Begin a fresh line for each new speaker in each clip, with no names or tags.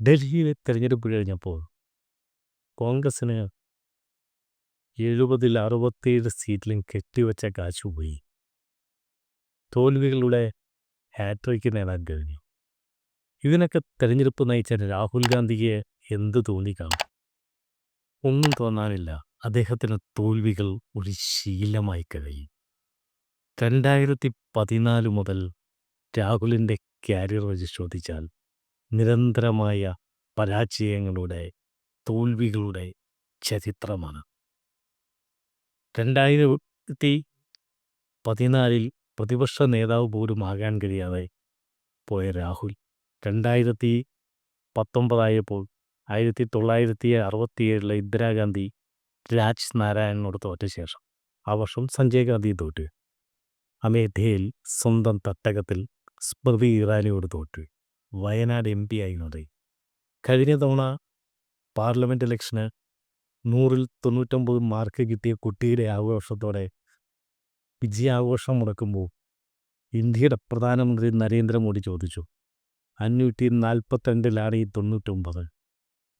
ഡൽഹിയിലെ തെരഞ്ഞെടുപ്പ് കഴിഞ്ഞപ്പോൾ കോൺഗ്രസ്സിന് എഴുപതിൽ അറുപത്തേഴ് സീറ്റിലും കെട്ടിവെച്ച കാശ് പോയി. തോൽവികളുടെ ഹാട്രിക്ക് നേടാൻ കഴിഞ്ഞു. ഇതിനൊക്കെ തെരഞ്ഞെടുപ്പ് നയിച്ച രാഹുൽ ഗാന്ധിക്ക് എന്ത് തോന്നിക്കാണും ഒന്നും തോന്നാനില്ല. അദ്ദേഹത്തിന് തോൽവികൾ ഒരു ശീലമായി കഴിയും. രണ്ടായിരത്തി പതിനാല് മുതൽ രാഹുലിന്റെ കാരിയർ പരിശോധിച്ചാൽ നിരന്തരമായ പരാജയങ്ങളുടെ തോൽവികളുടെ ചരിത്രമാണ്. രണ്ടായിരത്തി പതിനാലിൽ പ്രതിപക്ഷ നേതാവ് പോലും ആകാൻ കഴിയാതെ പോയ രാഹുൽ രണ്ടായിരത്തി പത്തൊമ്പതായപ്പോൾ ആയിരത്തി തൊള്ളായിരത്തി അറുപത്തിയേഴിലെ ഇന്ദിരാഗാന്ധി രാജ് നാരായണനോട് തോറ്റ ശേഷം. ആ വർഷം സഞ്ജയ് ഗാന്ധി തോറ്റു. അമേധ്യയിൽ സ്വന്തം തട്ടകത്തിൽ സ്മൃതി ഇറാനിയോട് തോറ്റു. വയനാട് എം പി ആയിരുന്നത്. കഴിഞ്ഞ തവണ പാർലമെന്റ് ഇലക്ഷന് നൂറിൽ തൊണ്ണൂറ്റൊമ്പത് മാർക്ക് കിട്ടിയ കുട്ടിയുടെ ആഘോഷത്തോടെ വിജയാഘോഷം മുടക്കുമ്പോൾ ഇന്ത്യയുടെ പ്രധാനമന്ത്രി നരേന്ദ്രമോദി ചോദിച്ചു അഞ്ഞൂറ്റി നാൽപ്പത്തിരണ്ടിലാണ് ഈ തൊണ്ണൂറ്റൊമ്പത്.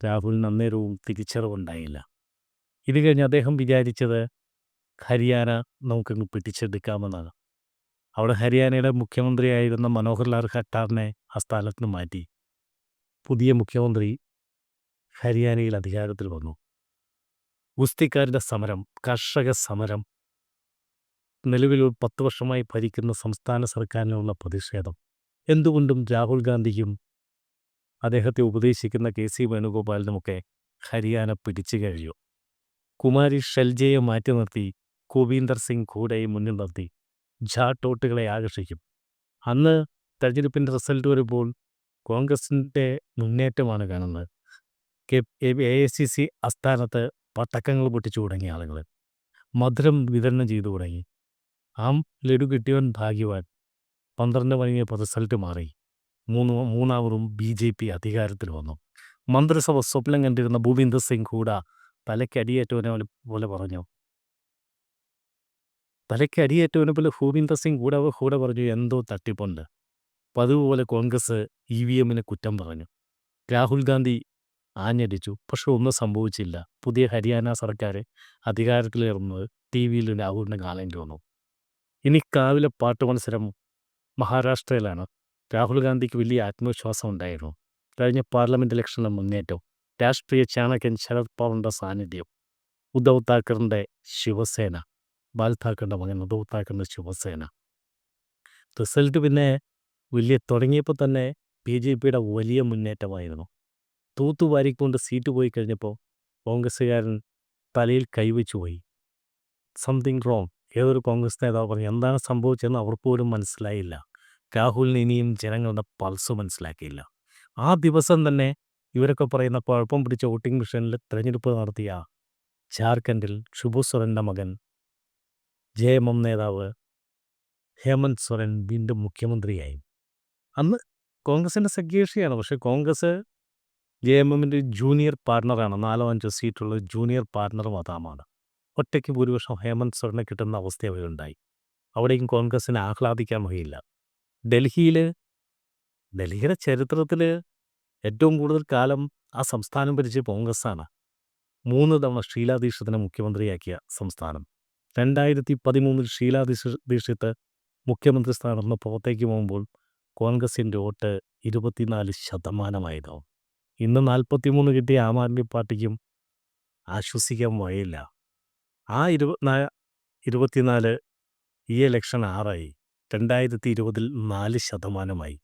രാഹുലിന് അന്നേരവും തിരിച്ചറിവുണ്ടായില്ല. ഇത് കഴിഞ്ഞ് അദ്ദേഹം വിചാരിച്ചത് ഹരിയാന നമുക്കങ്ങ് പിടിച്ചെടുക്കാമെന്നാണ്. അവിടെ ഹരിയാനയുടെ മുഖ്യമന്ത്രിയായിരുന്ന മനോഹർലാൽ ഖട്ടാറിനെ ആ സ്ഥലത്ത് മാറ്റി. പുതിയ മുഖ്യമന്ത്രി ഹരിയാനയിൽ അധികാരത്തിൽ വന്നു. ഗുസ്തിക്കാരുടെ സമരം കർഷക സമരം നിലവിൽ പത്ത് വർഷമായി ഭരിക്കുന്ന സംസ്ഥാന സർക്കാരിനുള്ള പ്രതിഷേധം എന്തുകൊണ്ടും രാഹുൽ ഗാന്ധിക്കും അദ്ദേഹത്തെ ഉപദേശിക്കുന്ന കെ സി വേണുഗോപാലിനുമൊക്കെ ഹരിയാന പിടിച്ചു കഴിയും കുമാരി ഷെൽജയെ മാറ്റി നിർത്തി കുവീന്ദർ സിംഗ് കൂടെയും മുന്നിൽ നിർത്തി. ജാട്ടോട്ടുകളെ ആകർഷിക്കും. അന്ന് തെരഞ്ഞെടുപ്പിന്റെ റിസൾട്ട് വരുമ്പോൾ കോൺഗ്രസിന്റെ മുന്നേറ്റമാണ് കാണുന്നത്. K A I C C ആസ്ഥാനത്ത് പട്ടക്കങ്ങൾ പൊട്ടിച്ചു തുടങ്ങിയ ആളുകൾ. മധുരം വിതരണം ചെയ്തു തുടങ്ങി. ആ ലഡു കിട്ടിയവൻ ഭാഗ്യവാൻ. പന്ത്രണ്ട് മണിയപ്പോൾ റിസൾട്ട് മാറി. മൂന്ന് മൂന്നാമതും ബി ജെ പി അധികാരത്തിൽ വന്നു. മന്ത്രിസഭ സ്വപ്നം കണ്ടിരുന്ന ഭൂപീന്ദർ സിംഗ് കൂടാ തലയ്ക്കടിയേറ്റവനെ പോലെ പറഞ്ഞു. തലയ്ക്ക് അടിയേറ്റവനെ പോലെ ഭൂപീന്ദർ സിംഗ് കൂടാവ് കൂടെ പറഞ്ഞു എന്തോ തട്ടിപ്പുണ്ട്. പതിവുപോലെ കോൺഗ്രസ് ഇ വി എമ്മിനെ കുറ്റം പറഞ്ഞു. രാഹുൽ ഗാന്ധി ആഞ്ഞടിച്ചു. പക്ഷെ ഒന്നും സംഭവിച്ചില്ല. പുതിയ ഹരിയാന സർക്കാർ അധികാരത്തിലേറുന്നത് ടി വിയിൽ രാഹുലിനെ കാലം തോന്നു. ഇനി കാവിലെ പാട്ട് മത്സരം മഹാരാഷ്ട്രയിലാണ്. രാഹുൽ ഗാന്ധിക്ക് വലിയ ആത്മവിശ്വാസം ഉണ്ടായിരുന്നു. കഴിഞ്ഞ പാർലമെന്റ് ഇലക്ഷനിലെ മുന്നേറ്റം രാഷ്ട്രീയ ചാണകൻ ശരത് പവാറിന്റെ സാന്നിധ്യം ഉദ്ധവ് താക്കറിന്റെ ശിവസേന ബാൽ താക്കറിന്റെ മകൻ ഉദ്ധവ് ശിവസേന. റിസൾട്ട് പിന്നെ വലിയ തുടങ്ങിയപ്പോൾ തന്നെ ബി ജെ പിയുടെ വലിയ മുന്നേറ്റമായിരുന്നു. തൂത്തുവാരിക്കൊണ്ട് സീറ്റ് പോയി കഴിഞ്ഞപ്പോൾ കോൺഗ്രസ്സുകാരൻ തലയിൽ കൈവച്ചു പോയി. സംതിങ് റോങ് ഏതൊരു കോൺഗ്രസ് നേതാവ് പറഞ്ഞു എന്താണ് സംഭവിച്ചതെന്ന് അവർ പോലും മനസ്സിലായില്ല. രാഹുലിന് ഇനിയും ജനങ്ങളുടെ പൾസ് മനസ്സിലാക്കിയില്ല. ആ ദിവസം തന്നെ ഇവരൊക്കെ പറയുന്ന കുഴപ്പം പിടിച്ച വോട്ടിംഗ് മെഷീനിൽ തിരഞ്ഞെടുപ്പ് നടത്തിയ ജാർഖണ്ഡിൽ ഷുഭു സൊറന്റെ മകൻ ജെ എം എം നേതാവ് ഹേമന്ത് സോറൻ വീണ്ടും മുഖ്യമന്ത്രിയായി. അന്ന് കോൺഗ്രസിന്റെ സഖ്യകക്ഷിയാണ് പക്ഷേ കോൺഗ്രസ് ജെ എം എമ്മിന്റെ ജൂനിയർ പാർട്ണറാണ്. നാലോ അഞ്ചോ സീറ്റുള്ള ജൂനിയർ പാർട്ണർ മതാമാണ് ഒറ്റയ്ക്ക് ഭൂരിപക്ഷം ഹേമന്ത് സോറനെ കിട്ടുന്ന അവസ്ഥ അവരുണ്ടായി അവിടേക്കും കോൺഗ്രസ്സിനെ ആഹ്ലാദിക്കാൻ വഴിയില്ല. ഡൽഹിയിൽ ഡൽഹിയുടെ ചരിത്രത്തിൽ ഏറ്റവും കൂടുതൽ കാലം ആ സംസ്ഥാനം ഭരിച്ച കോൺഗ്രസ്സാണ്. മൂന്ന് തവണ ഷീലാ മുഖ്യമന്ത്രിയാക്കിയ സംസ്ഥാനം. രണ്ടായിരത്തി പതിമൂന്നിൽ ഷീലാ ദീക്ഷ ദീക്ഷിത്ത് മുഖ്യമന്ത്രി സ്ഥാനത്ത് നിന്ന് പുറത്തേക്ക് പോകുമ്പോൾ കോൺഗ്രസിന്റെ വോട്ട് ഇരുപത്തിനാല് ശതമാനമായിരുന്നു. ഇന്ന് നാൽപ്പത്തിമൂന്ന് കിട്ടിയ ആം ആദ്മി പാർട്ടിക്കും ആശ്വസിക്കാൻ വഴിയില്ല. ആ ഇരുപത്തിനാ ഇരുപത്തിനാല് ഈ ഇലക്ഷൻ ആറായി. രണ്ടായിരത്തി ഇരുപതിൽ നാല് ശതമാനമായി.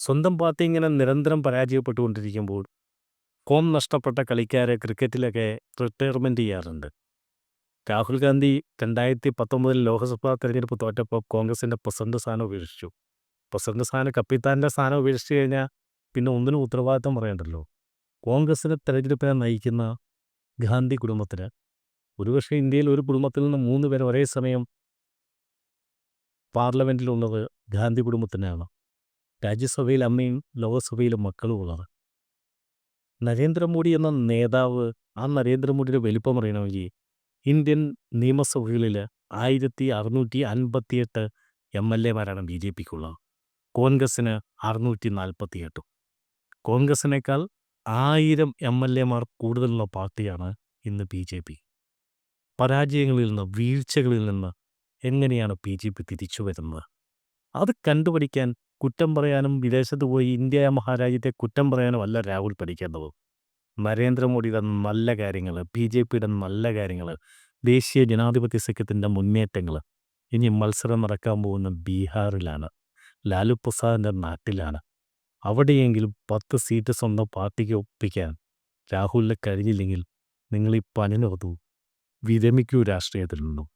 സ്വന്തം പാർട്ടി ഇങ്ങനെ നിരന്തരം പരാജയപ്പെട്ടുകൊണ്ടിരിക്കുമ്പോൾ കോം നഷ്ടപ്പെട്ട കളിക്കാരെ ക്രിക്കറ്റിലൊക്കെ റിട്ടയർമെന്റ് ചെയ്യാറുണ്ട്. രാഹുൽ ഗാന്ധി രണ്ടായിരത്തി പത്തൊമ്പതിൽ ലോക്സഭാ തെരഞ്ഞെടുപ്പ് തോറ്റപ്പോൾ കോൺഗ്രസിന്റെ പ്രസിഡന്റ് സ്ഥാനം ഉപേക്ഷിച്ചു. പ്രസിഡന്റ് സ്ഥാനം കപ്പിത്താന്റെ സ്ഥാനം ഉപേക്ഷിച്ച് കഴിഞ്ഞാൽ പിന്നെ ഒന്നിനും ഉത്തരവാദിത്തം പറയണ്ടല്ലോ. കോൺഗ്രസിനെ തെരഞ്ഞെടുപ്പിനെ നയിക്കുന്ന ഗാന്ധി കുടുംബത്തിന്. ഒരുപക്ഷെ ഇന്ത്യയിൽ ഒരു കുടുംബത്തിൽ നിന്ന് മൂന്ന് പേർ ഒരേ സമയം പാർലമെന്റിലുള്ളത് ഗാന്ധി കുടുംബത്തിനാണ്. രാജ്യസഭയിൽ അമ്മയും ലോകസഭയിലും മക്കളും ഉള്ളത്. നരേന്ദ്രമോദി എന്ന നേതാവ് ആ നരേന്ദ്രമോദിയുടെ വലിപ്പം അറിയണമെങ്കിൽ ഇന്ത്യൻ നിയമസഭകളിൽ ആയിരത്തി അറുന്നൂറ്റി അൻപത്തിയെട്ട് എം എൽ എമാരാണ് ബി ജെ പിക്കുള്ളത്. കോൺഗ്രസ്സിന് അറുന്നൂറ്റി നാൽപ്പത്തിയെട്ടും കോൺഗ്രസിനേക്കാൾ ആയിരം എം എൽ എമാർ കൂടുതലുള്ള പാർട്ടിയാണ് ഇന്ന് ബി ജെ പി. പരാജയങ്ങളിൽ നിന്ന് വീഴ്ചകളിൽ നിന്ന് എങ്ങനെയാണ് ബി ജെ പി തിരിച്ചു വരുന്നത്? അത് കണ്ടുപഠിക്കാൻ കുറ്റം പറയാനും വിദേശത്ത് പോയി ഇന്ത്യ മഹാരാജ്യത്തെ കുറ്റം പറയാനും അല്ല രാഹുൽ പഠിക്കേണ്ടത്. നരേന്ദ്രമോദിയുടെ നല്ല കാര്യങ്ങൾ ബി ജെ പിയുടെ നല്ല കാര്യങ്ങൾ ദേശീയ ജനാധിപത്യ സഖ്യത്തിന്റെ മുന്നേറ്റങ്ങൾ ഇനി മത്സരം നടക്കാൻ പോകുന്ന ബീഹാറിലാണ് ലാലു പ്രസാദിന്റെ നാട്ടിലാണ്. അവിടെയെങ്കിലും പത്ത് സീറ്റ് സ്വന്തം പാർട്ടിക്ക് ഒപ്പിക്കാൻ രാഹുലിന് കഴിഞ്ഞില്ലെങ്കിൽ നിങ്ങൾ ഈ പണി നിർത്തു വിരമിക്കൂ രാഷ്ട്രീയത്തിൽ നിന്നും.